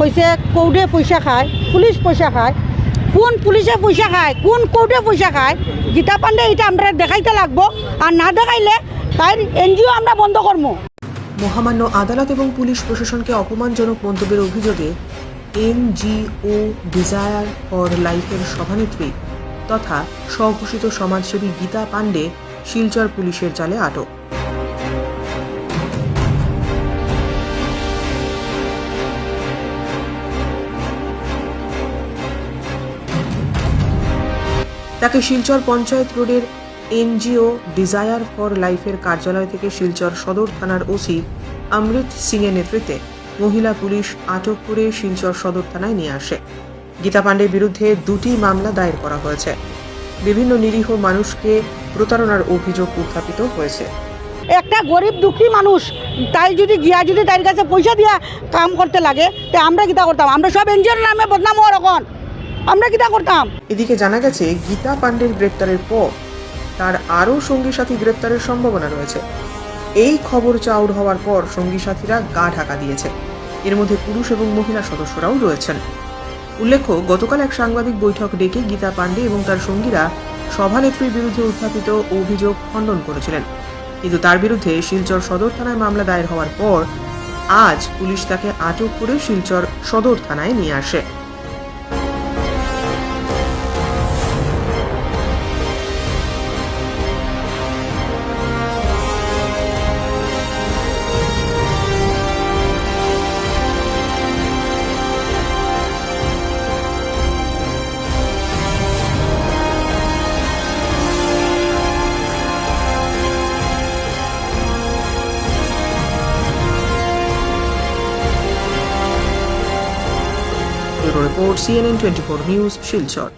হয়েছে কৌডে পয়সা খায় পুলিশ পয়সা খায়। কোন পুলিশে পয়সা খায়, কোন কৌডে পয়সা খায়, গীতা পান্ডে এটা আমরা দেখাইতে লাগবো আর না দেখাইলে তাই এনজিও আমরা বন্ধ করব। মহামান্য আদালত এবং পুলিশ প্রশাসনকে অপমানজনক মন্তব্যের অভিযোগে এনজিও ডিজায়ার ফর লাইফের সভানেত্রী তথা স্বঘোষিত সমাজসেবী গীতা পাণ্ডে শিলচর পুলিশের জালে আটক। তাকে শিলচর পঞ্চায়েত রোডের এনজিও ডিজায়ার ফর লাইফের কার্যালয় থেকে শিলচর সদর থানার ওসি অমৃত সিংয়ের নেতৃত্বে মহিলা পুলিশ আটক করে শিলচর সদর থানায় নিয়ে আসে। গীতা পাণ্ডের বিরুদ্ধে দুটি মামলা দায়ের করা হয়েছে। বিভিন্ন নিরীহ মানুষকে প্রতারণার অভিযোগ উত্থাপিত হয়েছে। একটা গরিব দুঃখী মানুষ, তাই যদি গিয়া যদি তার কাছে পয়সা দিয়া কাম করতে লাগে, তো আমরা কিতা করতাম। আমরা সব এনজিওর নামে বদনাম হওয়ার আমরা কিতা করতাম? এদিকে জানা গেছে, গীতা পাণ্ডের গ্রেপ্তারের পর তার আরও সঙ্গী সাথী গ্রেপ্তারের সম্ভাবনা রয়েছে। এই খবর চাউর হওয়ার পর সঙ্গী সাথীরা গা ঢাকা দিয়েছে। এর মধ্যে পুরুষ এবং মহিলা সদস্যরাও রয়েছেন। উল্লেখ্য, গতকাল এক সাংবাদিক বৈঠক ডেকে গীতা পাণ্ডে এবং তার সঙ্গীরা সভানেত্রীর বিরুদ্ধে উত্থাপিত অভিযোগ খণ্ডন করেছিলেন। কিন্তু তার বিরুদ্ধে শিলচর সদর থানায় মামলা দায়ের হওয়ার পর আজ পুলিশ তাকে আটক করে শিলচর সদর থানায় নিয়ে আসে। bureau report CNN twenty four news Silchar